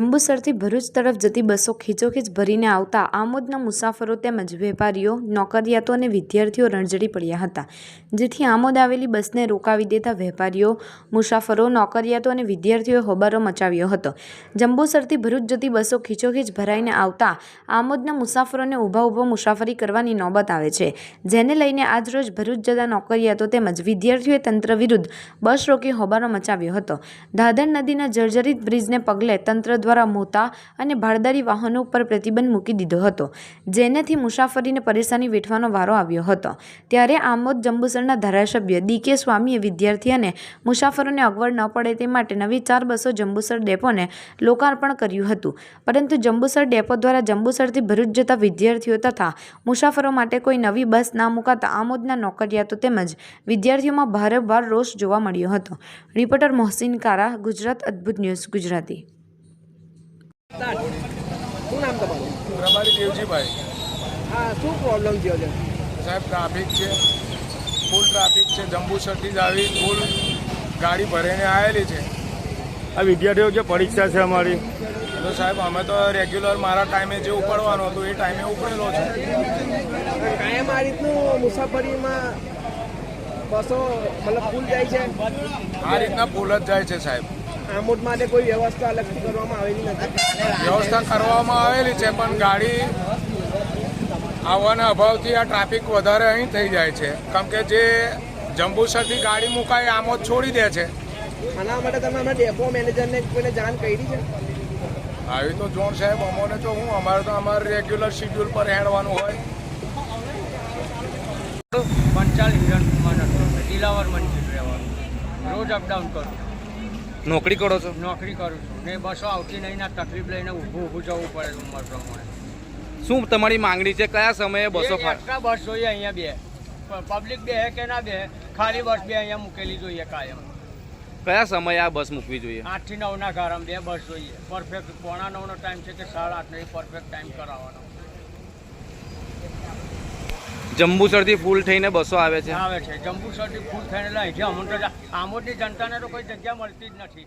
જંબુસરથી ભરૂચ તરફ જતી બસો ખીચોખીચ ભરીને આવતા આમોદના મુસાફરો તેમજ વેપારીઓ, નોકરિયાતો અને વિદ્યાર્થીઓ રણજડી પડ્યા હતા, જેથી આમોદ આવેલી બસને રોકાવી દેતા વેપારીઓ, મુસાફરો, નોકરિયાતો અને વિદ્યાર્થીઓએ હોબારો મચાવ્યો હતો. જંબુસરથી ભરૂચ જતી બસો ખીચોખીચ ભરાઈને આવતા આમોદના મુસાફરોને ઊભા ઊભા મુસાફરી કરવાની નોબત આવે છે. જેને લઈને આજરોજ ભરૂચ જતા નોકરિયાતો તેમજ વિદ્યાર્થીઓએ તંત્ર વિરુદ્ધ બસ રોકી હોબારો મચાવ્યો હતો. દાદર નદીના જર્જરિત બ્રિજને પગલે તંત્ર દ્વારા મોટા અને ભાડદારી વાહનો ઉપર પ્રતિબંધ મૂકી દીધો હતો, જેનેથી મુસાફરીને પરેશાની વેઠવાનો વારો આવ્યો હતો. ત્યારે આમોદ જંબુસરના ધારાસભ્ય ડી કે સ્વામીએ વિદ્યાર્થી અને મુસાફરોને અગવડ ન પડે તે માટે નવી ચાર બસો જંબુસર ડેપોને લોકાર્પણ કર્યું હતું. પરંતુ જંબુસર ડેપો દ્વારા જંબુસરથી ભરૂચ જતા વિદ્યાર્થીઓ તથા મુસાફરો માટે કોઈ નવી બસ ના મુકાતા આમોદના નોકરિયાતો તેમજ વિદ્યાર્થીઓમાં ભારેભાર રોષ જોવા મળ્યો હતો. રિપોર્ટર મોહસિન કારા, ગુજરાત અદ્ભુત ન્યૂઝ, ગુજરાતી. શું નામ તમારું? પ્રભારી દેવજીભાઈ. હા શું પ્રોબ્લેમ થયો છે? સાહેબ ટ્રાફિક છે. ફૂલ ટ્રાફિક છે. જંબુસરથી જ આવી ફૂલ ગાડી ભરીને આવેલી છે. આ વિદ્યાર્થીઓ જે પરીક્ષા છે અમારી. તો સાહેબ અમે તો રેગ્યુલર મારા ટાઈમે જે ઉપડવાનું હતું એ ટાઈમે ઉપડેલો છે. કાયમ આ રીતનું મુસાફરીમાં બસો મતલબ ફૂલ જાય છે? આ રીતના ફૂલ જ જાય છે સાહેબ. આમોદ માટે કોઈ વ્યવસ્થા અલગથી કરવામાં આવેલી નથી. વ્યવસ્થા કરવામાં આવેલી છે પણ ગાડી આવવાના અભાવથી આ ટ્રાફિક વધારે અહીં થઈ જાય છે. કેમ કે જે જંબુસરથી ગાડી મુકાય આમોદ છોડી દે છે. આના માટે તમે હમણાં ડેપો મેનેજરને કોઈને જાણ કરી છે? આવી તો જોણ સાહેબ અમોને તો હું અમારે તો અમારે રેગ્યુલર શિડ્યુલ પર હેડવાનું હોય. પંચાલ હિરણકુમાર દિલાવર મંજિલ રહેવાનું. રોજ અપડાઉન કરું. નોકરી કરો છો? નોકરી કરું છું. ને બસો આવતી નહીં ના તકલીફ લઈને ઊભું ઊભું જવું પડે ઉંમર પ્રમાણે. શું તમારી માંગણી છે? કયા સમયે બસો એક એક્સ્ટ્રા બસ જોઈએ અહીંયા બે. પબ્લિક બે કે ના બે? ખાલી બસ બે અહીંયા મૂકેલી જોઈએ કાયમ. કયા સમયે આ બસ મૂકવી જોઈએ? આઠથી નવના ગારામાં બે બસ જોઈએ. પરફેક્ટ પોણા નવનો ટાઈમ છે કે સાડા આઠનો એ પરફેક્ટ ટાઈમ કરાવવાનો. જંબુસરથી ફૂલ થઈને બસો આવે છે. આવે છે. જંબુસરથી ફૂલ થઈને તો આમોદની જનતાને તો કોઈ જગ્યા મળતી જ નથી.